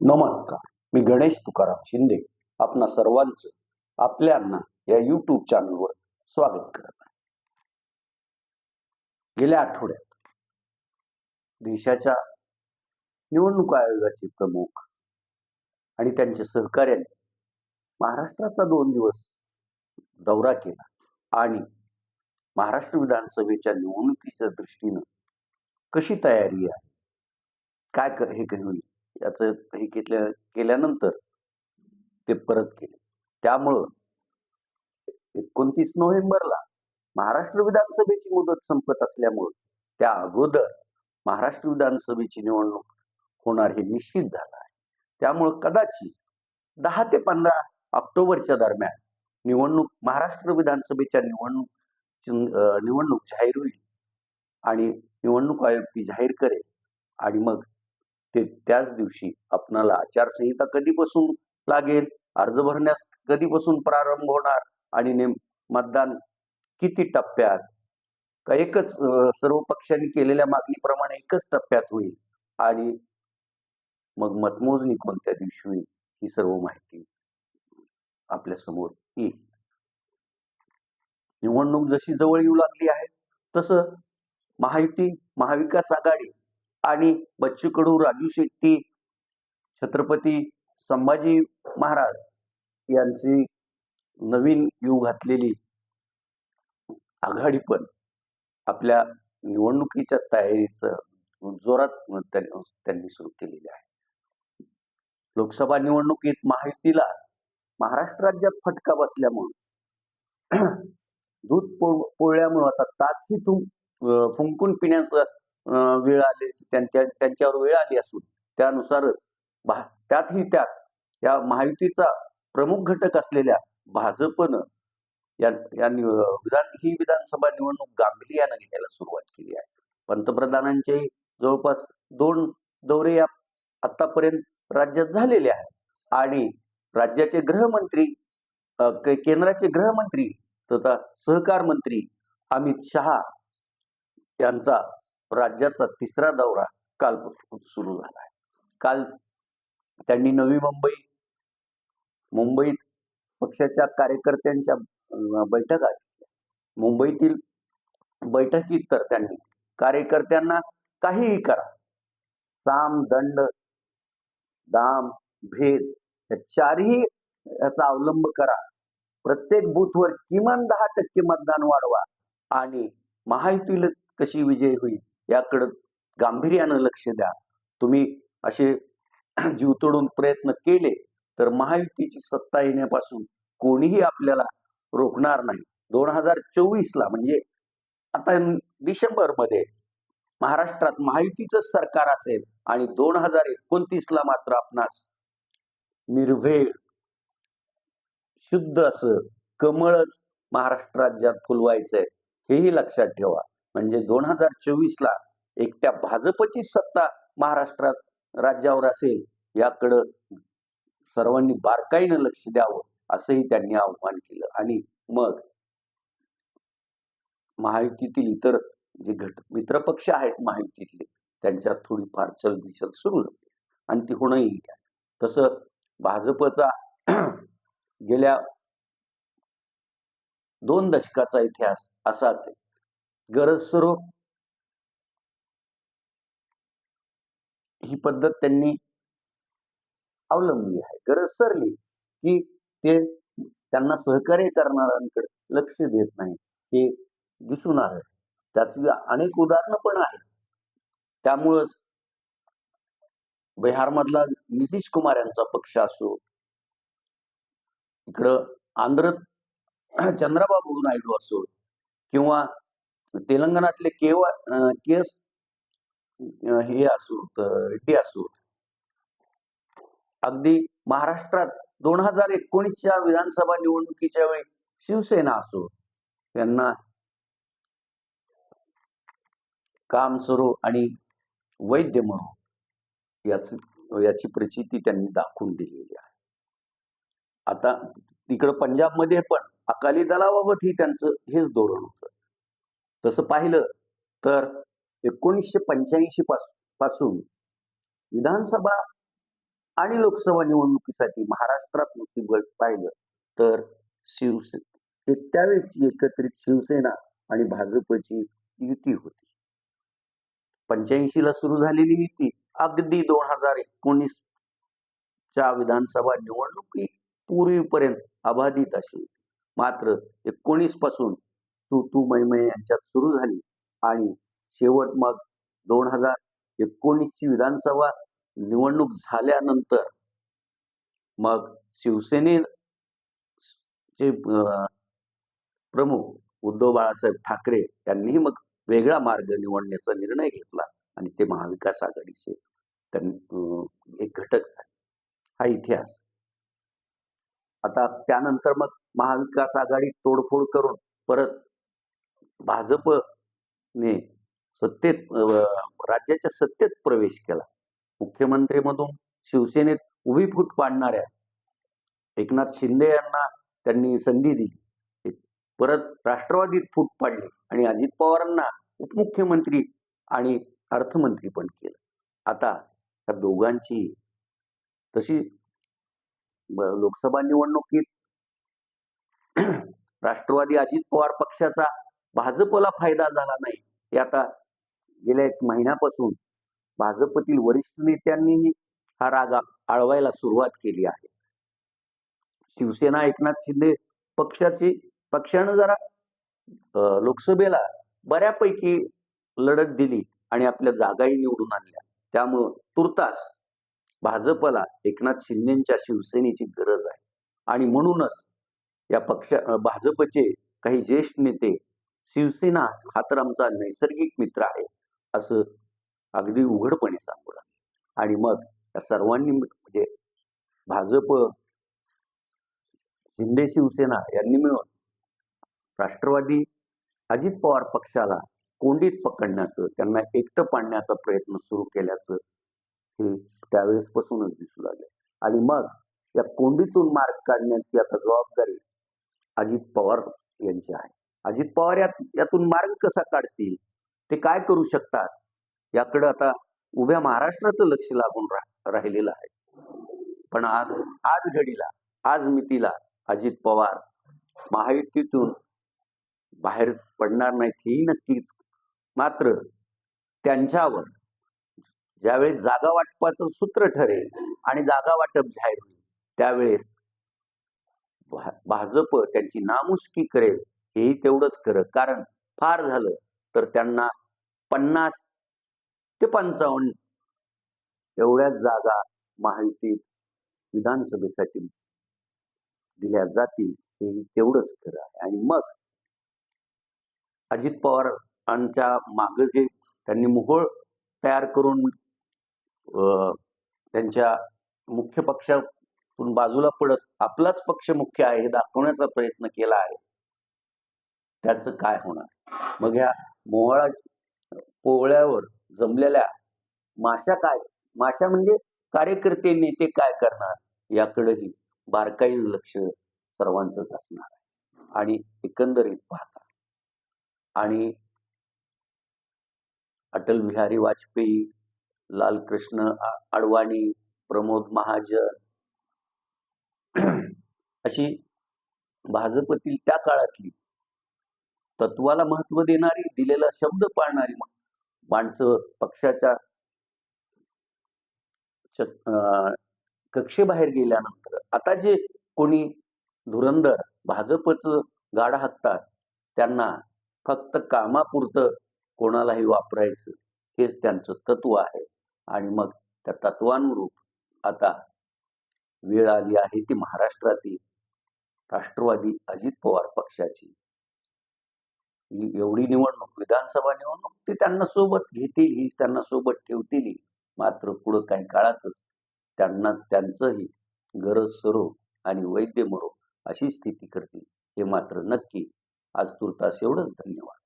नमस्कार मी गणेश तुकाराम शिंदे आपणा सर्वांचं आपल्यांना या युट्यूब चॅनलवर स्वागत करत आहे. गेल्या आठवड्यात देशाच्या निवडणूक आयोगाचे प्रमुख आणि त्यांच्या सहकार्याने महाराष्ट्राचा दोन दिवस दौरा केला आणि महाराष्ट्र विधानसभेच्या निवडणुकीच्या दृष्टीनं कशी तयारी आहे काय कर हे काही होईल? याचं हे केल्या केल्यानंतर ते परत केले. त्यामुळं एकोणतीस नोव्हेंबरला महाराष्ट्र विधानसभेची मुदत संपत असल्यामुळं त्या अगोदर महाराष्ट्र विधानसभेची निवडणूक होणार हे निश्चित झालं आहे. त्यामुळं कदाचित दहा ते पंधरा ऑक्टोबरच्या दरम्यान निवडणूक महाराष्ट्र विधानसभेच्या निवडणूक निवडणूक जाहीर होईल आणि निवडणूक आयोग ती जाहीर करेल आणि मग ते त्याच दिवशी आपणाला आचारसंहिता कधीपासून लागेल? अर्ज भरण्यास कधीपासून प्रारंभ होणार? आणि नेम मतदान किती टप्प्यात? का एकच सर्व पक्षांनी केलेल्या मागणीप्रमाणे एकच टप्प्यात होईल? आणि मग मतमोजणी कोणत्या दिवशी होईल? ही सर्व माहिती आपल्यासमोर येईल. निवडणूक जशी जवळ येऊ लागली आहे तसं महायुती महाविकास आघाडी आणि बच्चू कडू राजू शेट्टी छत्रपती संभाजी महाराज यांची नवीन येऊ घातलेली आघाडी पण आपल्या निवडणुकीच्या तयारीचं जोरात त्यांनी सुरू केलेली आहे. लोकसभा निवडणुकीत महायुतीला महाराष्ट्र राज्यात फटका बसल्यामुळं दूध पो पोळल्यामुळं आता ताक ही फुंकून पिण्याचं वेळ आली त्यांच्या त्यांच्यावर वेळ आली असून त्यानुसारच भा त्यातही त्यात या महायुतीचा प्रमुख घटक असलेल्या भाजपनं या या विधान ही विधानसभा निवडणूक गांभीर्यानं घ्यायला सुरुवात केली आहे. पंतप्रधानांचे जवळपास दोन दौरे या आतापर्यंत राज्यात झालेले आहेत. आणि राज्याचे गृहमंत्री के- केंद्राचे गृहमंत्री तथा सहकार मंत्री अमित शहा यांचा राज्याचा तिसरा दौरा कालपासून सुरू झाला आहे. काल त्यांनी नवी मुंबई मुंबईत पक्षाच्या कार्यकर्त्यांच्या बैठक बैठका मुंबईतील बैठकीत तर त्यांनी कार्यकर्त्यांना काहीही करा. साम दंड दाम भेद या चारही याचा अवलंब करा. प्रत्येक बूथवर किमान दहा टक्के मतदान वाढवा आणि महायुतीला कशी विजय होईल याकडं गांभीर्यानं लक्ष द्या. तुम्ही असे जीव तोडून प्रयत्न केले तर महायुतीची सत्ता येण्यापासून कोणीही आपल्याला रोखणार नाही. दोन हजार चोवीसला म्हणजे आता डिसेंबरमध्ये महाराष्ट्रात महायुतीचं सरकार असेल आणि दोन हजार एकोणतीसला मात्र आपणास निर्भेळ शुद्ध असं कमळच महाराष्ट्र राज्यात फुलवायचंय हेही लक्षात ठेवा. म्हणजे दोन हजार चोवीस ला एकट्या भाजपची सत्ता महाराष्ट्रात राज्यावर असेल याकडं सर्वांनी बारकाईनं लक्ष द्यावं असंही त्यांनी आव्हान केलं. आणि मग महायुतीतील इतर जे घट मित्रपक्ष आहेत महायुतीतले त्यांच्यात थोडीफार चलबिचल सुरू झाली. आणि ती होणंही तसं भाजपचा गेल्या दोन दशकाचा इतिहास असाच आहे. गरज सर्व. ही पद्धत त्यांनी अवलंबली आहे. गरज सरली की ते त्यांना सहकार्य करणाऱ्यांकडे लक्ष देत नाही. हे दिसून आलं. त्याची अनेक उदाहरणं पण आहेत. त्यामुळंच बिहारमधला नितीश कुमार यांचा पक्ष असो इकडं आंध्र चंद्रबाबू नायडू असो किंवा तेलंगणातले केवा केस हे असो रेड्डी असोत अगदी महाराष्ट्रात दोन हजार एकोणीसच्या विधानसभा निवडणुकीच्या वेळी शिवसेना असो त्यांना काम सुरू आणि वैद्य म्हणू याच याची प्रचिती त्यांनी दाखवून दिलेली आहे. आता तिकडं पंजाबमध्ये पण अकाली दलाबाबतही त्यांचं हेच धोरण होतं. तसं पाहिलं तर एकोणीसशे पंच्याऐंशी पासून विधानसभा आणि लोकसभा निवडणुकीसाठी महाराष्ट्रात नुकती पाहिलं तर शिवसे ते त्यावेळेची एकत्रित शिवसेना आणि भाजपची युती होती. पंच्याऐंशी ला सुरू झालेली युती अगदी दोन हजार एकोणीस च्या विधानसभा निवडणुकी पूर्वीपर्यंत अबाधित अशी होती. मात्र एकोणीसपासून तू तू मैमय यांच्यात सुरू झाली. आणि शेवट मग दोन हजार एकोणीसची विधानसभा निवडणूक झाल्यानंतर मग शिवसेने चे प्रमुख उद्धव बाळासाहेब ठाकरे यांनीही मग वेगळा मार्ग निवडण्याचा निर्णय घेतला आणि ते महाविकास आघाडीचे एक घटक झाले. हा इतिहास. आता त्यानंतर मग महाविकास आघाडी तोडफोड करून परत भाजपने सत्तेत राज्याच्या सत्तेत प्रवेश केला. मुख्यमंत्रीमधून शिवसेनेत उभी फूट पाडणाऱ्या एकनाथ शिंदे यांना त्यांनी संधी दिली. परत राष्ट्रवादीत फूट पाडली आणि अजित पवारांना उपमुख्यमंत्री आणि अर्थमंत्री पण केलं. आता त्या दोघांची तशी लोकसभा निवडणुकीत राष्ट्रवादी अजित पवार पक्षाचा भाजपला फायदा झाला नाही. हे आता गेल्या एक महिन्यापासून भाजपतील वरिष्ठ नेत्यांनीही हा राग आळवायला सुरुवात केली आहे. शिवसेना एकनाथ शिंदे पक्षाची पक्षानं जरा अं, लोकसभेला बऱ्यापैकी लढत दिली आणि आपल्या जागाही निवडून आणल्या. त्यामुळं तुर्तास भाजपला एकनाथ शिंदेच्या शिवसेनेची गरज आहे. आणि म्हणूनच या पक्ष भाजपचे काही ज्येष्ठ नेते शिवसेना हा तर आमचा नैसर्गिक मित्र आहे असं अगदी उघडपणे सांगू लागले. आणि मग या सर्वांनी म्हणजे भाजप शिंदे शिवसेना यांनी मिळून राष्ट्रवादी अजित पवार पक्षाला कोंडीत पकडण्याचं त्यांना एकटं पाडण्याचा प्रयत्न सुरू केल्याचं हे त्यावेळेसपासूनच दिसू लागले. आणि मग या कोंडीतून मार्ग काढण्याची आता जबाबदारी अजित पवार यांची आहे. अजित पवार यात यातून मार्ग कसा काढतील? ते काय करू शकतात? याकडे आता उभ्या महाराष्ट्राचं लक्ष लागून राहिलेलं आहे. पण आज आज घडीला आज मितीला अजित पवार महायुतीतून बाहेर पडणार नाहीत ही नक्कीच. मात्र त्यांच्यावर ज्यावेळेस जागा वाटपाचं सूत्र ठरेल आणि जागा वाटप जाहीर होईल त्यावेळेस भा- भाजप त्यांची नामुष्की करेल. हेही तेवढंच खरं. कारण फार झालं तर त्यांना पन्नास ते पंचावन्न एवढ्याच जागा महायुतीत विधानसभेसाठी दिल्या जातील हे तेवढंच खरं आहे. आणि मग अजित पवारांच्या मागं जे त्यांनी मोहोळ तयार करून अं, त्यांच्या मुख्य पक्षातून बाजूला पडत आपलाच पक्ष मुख्य आहे हे दाखवण्याचा प्रयत्न केला आहे. त्याचं काय होणार? मग ह्या मोहळा पोहळ्यावर जमलेल्या माशा काय? माशा म्हणजे कार्यकर्ते नेते काय करणार? याकडेही बारकाईनं लक्ष सर्वांचंच असणार आहे. आणि एकंदरीत पाहता. आणि अटल बिहारी वाजपेयी लालकृष्ण अडवाणी प्रमोद महाजन अशी भाजपतील त्या काळातली तत्वाला महत्त्व देणारी दिलेला शब्द पाळणारी माणसं पक्षाच्या कक्षेबाहेर गेल्यानंतर आता जे कोणी धुरंदर भाजपचं गाडा हाकतात त्यांना फक्त कामापुरतं कोणालाही वापरायचं हेच त्यांचं तत्व आहे. आणि मग त्या तत्वानुरूप आता वेळ आली आहे ती महाराष्ट्रातील राष्ट्रवादी अजित पवार पक्षाची. एवढी निवडणूक विधानसभा निवडणूक ते त्यांना सोबत घेतील ही त्यांना सोबत ठेवतील मात्र पुढं काही काळातच त्यांना त्यांचंही गरज सरो आणि वैद्य मरो अशी स्थिती करतील. हे मात्र नक्की आज तुर्तास एवढंच. धन्यवाद.